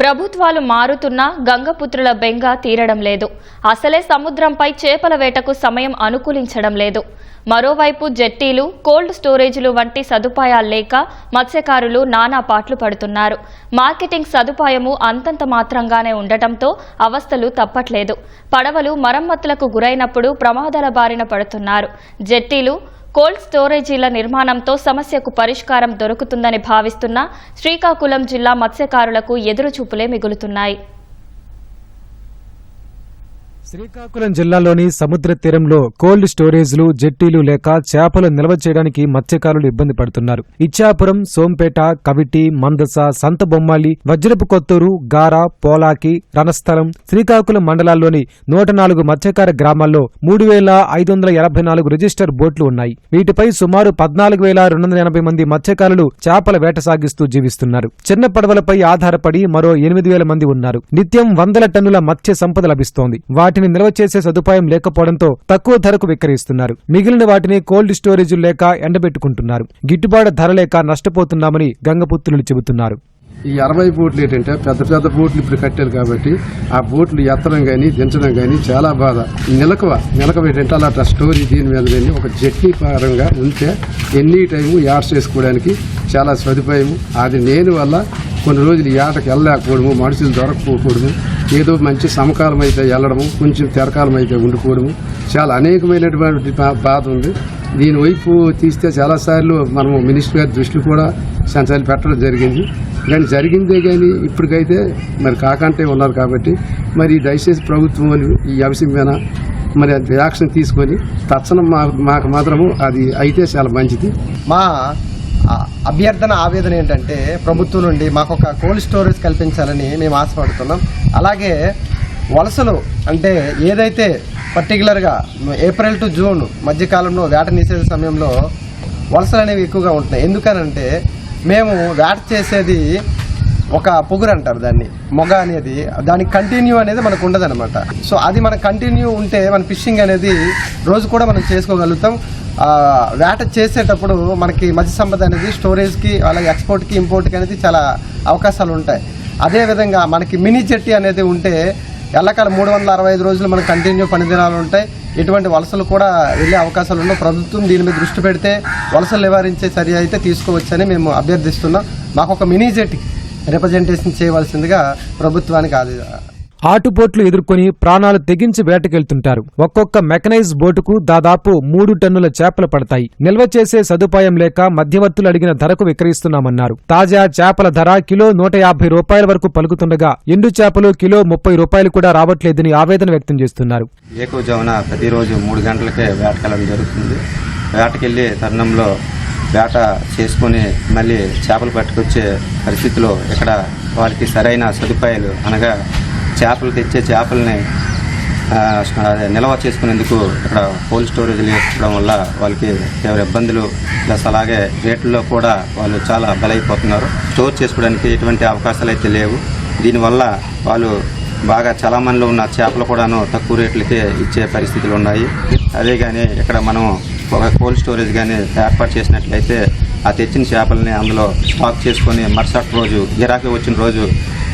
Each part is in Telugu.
ప్రభుత్వాలు మారుతున్నా గంగపుత్రుల బెంగ తీరడం లేదు. అసలే సముద్రంపై చేపల వేటకు సమయం అనుకూలించడం లేదు. మరోవైపు జెట్టీలు కోల్డ్ స్టోరేజీలు వంటి సదుపాయాలు లేక మత్స్యకారులు నానా పాట్లు పడుతున్నారు. మార్కెటింగ్ సదుపాయము అంతంత మాత్రంగానే ఉండటంతో అవస్థలు తప్పట్లేదు. పడవలు మరమ్మతులకు గురైనప్పుడు ప్రమాదాల బారిన పడుతున్నారు. జెట్టీలు కోల్డ్ స్టోరేజీల నిర్మాణంతో సమస్యకు పరిష్కారం దొరుకుతుందని భావిస్తున్న శ్రీకాకుళం జిల్లా మత్స్యకారులకు ఎదురుచూపులే మిగులుతున్నాయి. శ్రీకాకుళం జిల్లాలోని సముద్ర తీరంలో కోల్డ్ స్టోరేజ్లు జెట్టీలు లేక చేపలు నిల్వ చేయడానికి మత్స్యకారులు ఇబ్బంది పడుతున్నారు. ఇచ్చాపురం సోంపేట కవిటి మందస సంతబొమ్మాలి వజ్రపు కొత్తూరు గార పోలాకి రణస్థలం శ్రీకాకుళం మండలాల్లోని నూట నాలుగు మత్స్యకార గ్రామాల్లో మూడు వేల ఐదు వందల ఎనభై నాలుగు రిజిస్టర్ బోట్లు ఉన్నాయి. వీటిపై సుమారు పద్నాలుగు వేల రెండు వందల ఎనభై మంది మత్స్యకారులు చేపల వేట సాగిస్తూ జీవిస్తున్నారు. చిన్న పడవలపై ఆధారపడి మరో ఎనిమిది వేల మంది ఉన్నారు. నిత్యం వందల టన్నుల మత్స్య సంపద లభిస్తోంది. వాటి వాటిని నిల్వ చేసే సదుపాయం లేకపోవడంతో తక్కువ ధరకు విక్రయిస్తున్నారు. మిగిలిన వాటిని కోల్డ్ స్టోరేజ్ లేక ఎండబెట్టుకుంటున్నారు. గిట్టుబాటు ధర లేక నష్టపోతున్నామని గంగపుత్రులు చెబుతున్నారు. ఈ అరవై బూట్లు ఏంటంటే పెద్ద పెద్ద బూట్లు ఇప్పుడు కట్టారు కాబట్టి ఆ బూట్లు ఎత్తడం కానీ దించడం కానీ చాలా బాధ. నిలకవ నిలకవ ఏంటంటే అలా స్టోరీ దీని మీద కానీ ఒక జట్నీ పరంగా ఉంటే ఎన్ని టైము యాడ్ చేసుకోవడానికి చాలా సదుపాయం అది లేని వల్ల కొన్ని రోజులు ఏటకి వెళ్ళలేకపోవడము మనుషులు దొరకపోకూడదు. ఏదో మంచి సమకాలం అయితే వెళ్ళడము కొంచెం తెరకాలం అయితే ఉండిపోవడము. చాలా అనేకమైనటువంటి బా- బాధ ఉంది. దీని వైపు తీస్తే చాలాసార్లు మనము మినిస్టర్ గారి దృష్టి కూడా సంచాలి పెట్టడం జరిగింది. కానీ జరిగిందే కానీ ఇప్పటికైతే మరి కాకంటే ఉన్నారు కాబట్టి మరి దయచేసి ప్రభుత్వం ఈ అంశం మీద మరి అది యాక్షన్ తీసుకొని తక్షణం మాకు మాకు మాత్రము అది అయితే చాలా మంచిది. మా అభ్యర్థన ఆవేదన ఏంటంటే ప్రభుత్వం నుండి మాకు ఒక కోల్డ్ స్టోరేజ్ కల్పించాలని మేము ఆశపడుతున్నాం. అలాగే వలసలు అంటే ఏదైతే పర్టికులర్గా ఏప్రిల్ టు జూన్ మధ్యకాలంలో వేట నిషేధ సమయంలో వలసలు అనేవి ఎక్కువగా ఉంటున్నాయి. ఎందుకనంటే మేము వేట చేసేది ఒక పొగురు అంటారు దాన్ని మొగ అనేది. దానికి కంటిన్యూ అనేది మనకు ఉండదన్నమాట. సో అది మన కంటిన్యూ ఉంటే మన ఫిషింగ్ అనేది రోజు కూడా మనం చేసుకోగలుగుతాం. వేట చేసేటప్పుడు మనకి మత్స్య సంపద అనేది స్టోరేజ్కి అలాగే ఎక్స్పోర్ట్కి ఇంపోర్ట్కి అనేది చాలా అవకాశాలు ఉంటాయి. అదేవిధంగా మనకి మినీ జెట్టి అనేది ఉంటే ఎల్లకాలం మూడు వందల అరవై ఐదు రోజులు మనకు కంటిన్యూ పని దినాలు ఉంటాయి. ఎటువంటి వలసలు కూడా వెళ్ళే అవకాశాలు ఉన్నాయి ప్రభుత్వం దీని మీద దృష్టి పెడితే వలసలు నివారించే చర్య అయితే తీసుకోవచ్చని మేము అభ్యర్థిస్తున్నాం. మాకు ఒక మినీ జెట్ రిప్రజెంటేషన్ చేయవలసిందిగా ప్రభుత్వానికి ఆది ఆటుపోట్లు ఎదుర్కొని ప్రాణాలు తెగించి వేటకెళ్తుంటారు. ఒక్కొక్క మెకనైజ్ బోటుకు దాదాపు మూడు టన్నుల చేపలు పడతాయి. నిల్వ చేసే సదుపాయం లేక మధ్యవర్తులు అడిగిన ధరకు విక్రయిస్తున్నామన్నారు. తాజా చేపల ధర కిలో నూట యాభై రూపాయల వరకు పలుకుతుండగా ఎండు చేపలు కిలో ముప్పై రూపాయలు కూడా రావట్లేదని ఆవేదన వ్యక్తం చేస్తున్నారు. ఏకోజామున ప్రతిరోజు మూడు గంటలకే వేటకెళ్ళడం జరుగుతుంది. వేటకెళ్ళి తరుణంలో వేట చేసుకొని మళ్ళీ చేపలు పట్టుకొచ్చే పరిస్థితిలో ఇక్కడ వాళ్ళకి సరైన సదుపాయాలు అనగా చేపలు తెచ్చే చేపల్ని నిల్వ చేసుకునేందుకు ఇక్కడ కోల్డ్ స్టోరేజ్ లేకపోవడం వల్ల వాళ్ళకి తీవ్ర ఇబ్బందులు. ప్లస్ అలాగే రేట్లలో కూడా వాళ్ళు చాలా బలైపోతున్నారు. స్టోర్ చేసుకోవడానికి ఎటువంటి అవకాశాలు అయితే లేవు. దీనివల్ల వాళ్ళు బాగా చలామణిలో ఉన్న చేపలు కూడాను తక్కువ రేట్లకే ఇచ్చే పరిస్థితులు ఉన్నాయి. అదే కానీ ఇక్కడ మనం ఒక కోల్డ్ స్టోరేజ్ కానీ ఏర్పాటు చేసినట్లయితే ఆ తెచ్చిన చేపలని అందులో స్టాక్ చేసుకొని మరుసటి రోజు గిరాకీ వచ్చిన రోజు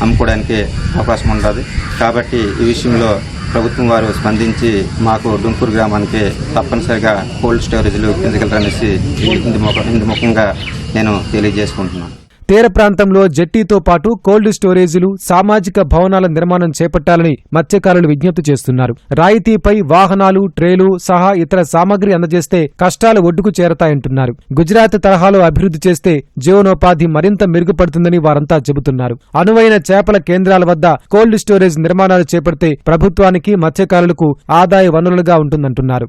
అమ్ముకోవడానికి అవకాశం ఉండదు కాబట్టి ఈ విషయంలో ప్రభుత్వం వారు స్పందించి మాకు డుంకూరు గ్రామానికి తప్పనిసరిగా కోల్డ్ స్టోరేజ్లు కిందకెళ్ళరనేసి ఇందు ఇందు ముఖంగా నేను తెలియజేసుకుంటున్నాను. తీర ప్రాంతంలో జట్టీతో పాటు కోల్డ్ స్టోరేజీలు సామాజిక భవనాల నిర్మాణం చేపట్టాలని మత్స్యకారులు విజ్ఞప్తి చేస్తున్నారు. రాయితీపై వాహనాలు ట్రేలు సహా ఇతర సామగ్రి అందజేస్తే కష్టాలు ఒడ్డుకు చేరతాయంటున్నారు. గుజరాత్ తరహాలో అభివృద్ధి చేస్తే జీవనోపాధి మరింత మెరుగుపడుతుందని వారంతా చెబుతున్నారు. అనువైన చేపల కేంద్రాల వద్ద కోల్డ్ స్టోరేజ్ నిర్మాణాలు చేపడితే ప్రభుత్వానికి మత్స్యకారులకు ఆదాయ వనరులుగా ఉంటుందంటున్నారు.